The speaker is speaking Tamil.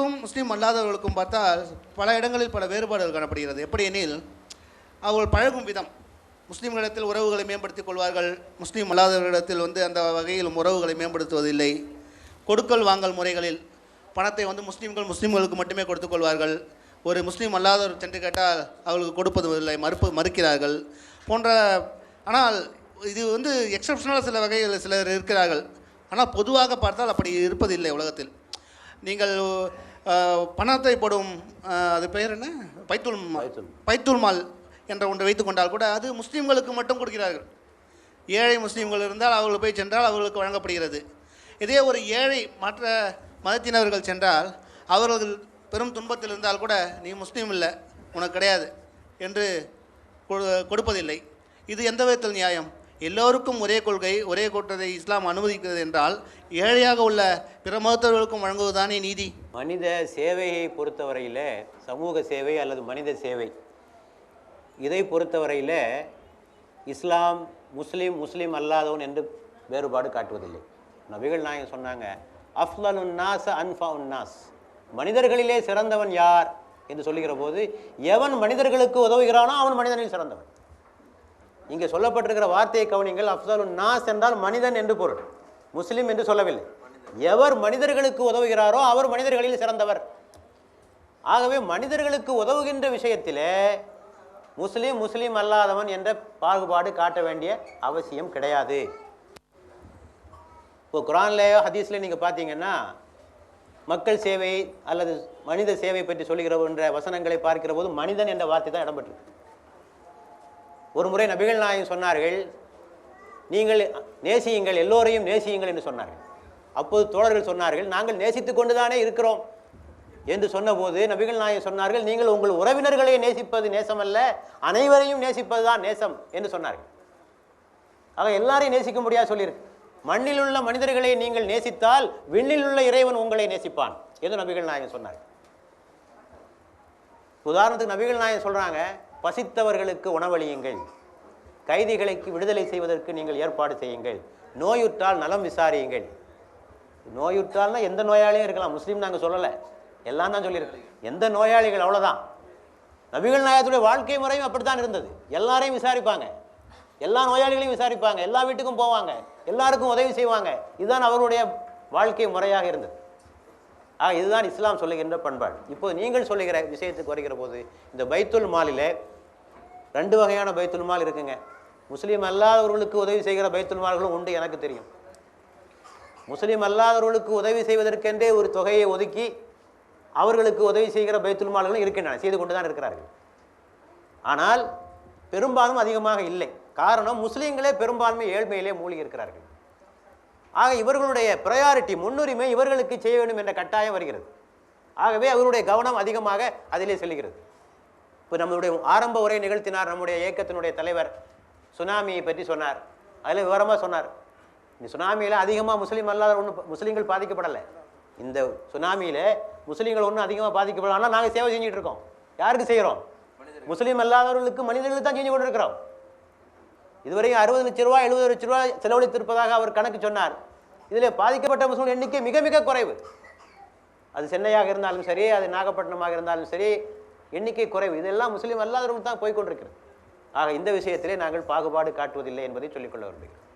முஸ்லீம்களுக்கும் முஸ்லீம் அல்லாதவர்களுக்கும் பார்த்தால் பல இடங்களில் பல வேறுபாடுகள் காணப்படுகிறது. எப்படி எனில் அவர்கள் பழகும் விதம். முஸ்லீம்களிடத்தில் உறவுகளை மேம்படுத்திக் கொள்வார்கள். முஸ்லீம் அல்லாதவர்களிடத்தில் வந்து அந்த வகையில் உறவுகளை மேம்படுத்துவதில்லை. கொடுக்கல் வாங்கல் முறைகளில் பணத்தை வந்து முஸ்லீம்கள் முஸ்லீம்களுக்கு மட்டுமே கொடுத்துக் கொள்வார்கள். ஒரு முஸ்லீம் அல்லாதவர் சென்று கேட்டால் அவர்களுக்கு கொடுப்பது இல்லை மறுப்பு மறுக்கிறார்கள். போன்ற ஆனால் இது வந்து எக்ஸப்ஷனலாக சில வகையில் சிலர் இருக்கிறார்கள். ஆனால் பொதுவாக பார்த்தால் அப்படி இருப்பதில்லை உலகத்தில். நீங்கள் பணத்தை போடும் அது பெயர் என்ன? பைத்துல் பைத்துல். மால் என்ற ஒன்றை வைத்து கொண்டால் கூட அது முஸ்லீம்களுக்கு மட்டும் கொடுக்கிறார்கள். ஏழை முஸ்லீம்கள் இருந்தால் அவர்கள் போய் சென்றால் அவர்களுக்கு வழங்கப்படுகிறது. இதே ஒரு ஏழை மற்ற மதத்தினர்கள் சென்றால் அவர்கள் பெரும் துன்பத்தில் இருந்தால் கூட நீ முஸ்லீம் இல்லை உனக்கு கிடையாது என்று கொடு- கொடுப்பதில்லை. இது எந்த விதத்தில் நியாயம்? எல்லோருக்கும் ஒரே கொள்கை ஒரே கூட்டத்தை இஸ்லாம் அனுமதிக்கிறது என்றால் ஏழையாக உள்ள பிற மதத்தவர்களுக்கும் வழங்குவதுதானே நீதி? மனித சேவையை பொறுத்தவரையில் சமூக சேவை அல்லது மனித சேவை. இதை பொறுத்தவரையில் இஸ்லாம் முஸ்லீம் முஸ்லீம் அல்லாதவன் என்று வேறுபாடு காட்டுவதில்லை. நபிகள் நாயகம் சொன்னாங்க அஃப்லலுன் நாஸ் அன்ஃபா நாஸ். மனிதர்களிலே சிறந்தவன் யார் என்று சொல்லுகிற போது எவன் மனிதர்களுக்கு உதவுகிறானோ அவன் மனிதனில் சிறந்தவன். இங்கே சொல்லப்பட்டிருக்கிற வார்த்தையை கவனிங்கள் அஃப்சலுன் நாஸ் என்றால் மனிதன் என்று பொருள். முஸ்லீம் என்று சொல்லவில்லை. எவர் மனிதர்களுக்கு உதவுகிறாரோ அவர் மனிதர்களில் சிறந்தவர். ஆகவே மனிதர்களுக்கு உதவுகின்ற விஷயத்திலே முஸ்லீம் முஸ்லீம் அல்லாதவன் என்ற பாகுபாடு காட்ட வேண்டிய அவசியம் கிடையாது. இப்போ குரான்லேயோ ஹதீஸ்லேயோ நீங்கள் பார்த்தீங்கன்னா மக்கள் சேவை அல்லது மனித சேவை பற்றி சொல்லுகிற என்ற வசனங்களை பார்க்கிற போது மனிதன் என்ற வார்த்தை தான் இடம்பெற்றிருக்கு. ஒரு முறை நபிகள் நாயகம் சொன்னார்கள் நீங்கள் நேசியுங்கள் எல்லோரையும் நேசியுங்கள் என்று சொன்னார்கள். அப்போது தோழர்கள் சொன்னார்கள் நாங்கள் நேசித்து கொண்டுதானே இருக்கிறோம் என்று சொன்னபோது நபிகள் நாயகம் சொன்னார்கள் நீங்கள் உங்கள் உறவினர்களை நேசிப்பது நேசமல்ல அனைவரையும் நேசிப்பது தான் நேசம் என்று சொன்னார்கள். ஆக எல்லாரையும் நேசிக்க முடியாது சொல்லியிருக்கு. மண்ணில் உள்ள மனிதர்களை நீங்கள் நேசித்தால் விண்ணில் உள்ள இறைவன் உங்களை நேசிப்பான் என்று நபிகள் நாயகம் சொன்னார்கள். உதாரணத்துக்கு நபிகள் நாயகம் சொல்கிறாங்க பசித்தவர்களுக்கு உணவளியுங்கள். கைதிகளுக்கு விடுதலை செய்வதற்கு நீங்கள் ஏற்பாடு செய்யுங்கள். நோயுற்றால் நலம் விசாரியுங்கள். நோயுற்றால்னா எந்த நோயாளியும் இருக்கலாம். முஸ்லீம் நாங்கள் சொல்லலை. எல்லாம் தான் சொல்லியிருக்கோம் எந்த நோயாளிகள் அவ்வளோதான் நபிகள் நாயகத்துடைய வாழ்க்கை முறையும் அப்படித்தான் இருந்தது. எல்லாரையும் விசாரிப்பாங்க. எல்லா நோயாளிகளையும் விசாரிப்பாங்க. எல்லா வீட்டுக்கும் போவாங்க. எல்லாருக்கும் உதவி செய்வாங்க. இதுதான் அவருடைய வாழ்க்கை முறையாக இருந்தது. ஆக இதுதான் இஸ்லாம் சொல்லுகின்ற பண்பாடு. இப்போது நீங்கள் சொல்லுகிற விஷயத்துக்கு வருகிற போது இந்த பைத்துல் மாலிலே ரெண்டு வகையான பைத்துல்மால் இருக்குங்க. முஸ்லீம் அல்லாதவர்களுக்கு உதவி செய்கிற பைத்துல்மால்களும் உண்டு எனக்கு தெரியும். முஸ்லீம் அல்லாதவர்களுக்கு உதவி செய்வதற்கென்றே ஒரு தொகையை ஒதுக்கி அவர்களுக்கு உதவி செய்கிற பைத்துல்மால்களும் இருக்கின்றன செய்து கொண்டு தான் இருக்கிறார்கள். ஆனால் பெரும்பாலும் அதிகமாக இல்லை. காரணம் முஸ்லீம்களே பெரும்பான்மை ஏழ்மையிலே மூழ்கி இருக்கிறார்கள். ஆக இவர்களுடைய ப்ரையாரிட்டி முன்னுரிமை இவர்களுக்கு செய்ய வேண்டும் என்ற கட்டாயம் வருகிறது. ஆகவே அவருடைய கவனம் அதிகமாக அதிலே செல்கிறது. இப்போ நம்மளுடைய ஆரம்ப உரை நிகழ்த்தினார் நம்முடைய இயக்கத்தினுடைய தலைவர். சுனாமியை பற்றி சொன்னார். அதில் விவரமாக சொன்னார். இந்த சுனாமியில் அதிகமாக முஸ்லீம் அல்லாத ஒன்றும் முஸ்லீம்கள் பாதிக்கப்படலை. இந்த சுனாமியில் முஸ்லீம்கள் ஒன்றும் அதிகமாக பாதிக்கப்படல. ஆனால் நாங்கள் சேவை செஞ்சுட்டு இருக்கோம். யாருக்கு செய்கிறோம் முஸ்லீம் அல்லாதவர்களுக்கு மனிதர்களுக்கு தான் செஞ்சு கொண்டு இருக்கிறோம் இதுவரையும் அறுபது லட்ச ரூபா எழுபது லட்ச ரூபா செலவழித்திருப்பதாக அவர் கணக்கு சொன்னார். இதில் பாதிக்கப்பட்ட முஸ்லீம் எண்ணிக்கை மிக மிக குறைவு. அது சென்னையாக இருந்தாலும் சரி அது நாகப்பட்டினமாக இருந்தாலும் சரி எண்ணிக்கை குறைவு. இதெல்லாம் முஸ்லீம் அல்லாதவர்கள் தான் போய்கொண்டிருக்கிறது ஆக இந்த விஷயத்திலே நாங்கள் பாகுபாடு காட்டுவதில்லை என்பதை சொல்லிக்கொள்ள விரும்புகிறேன்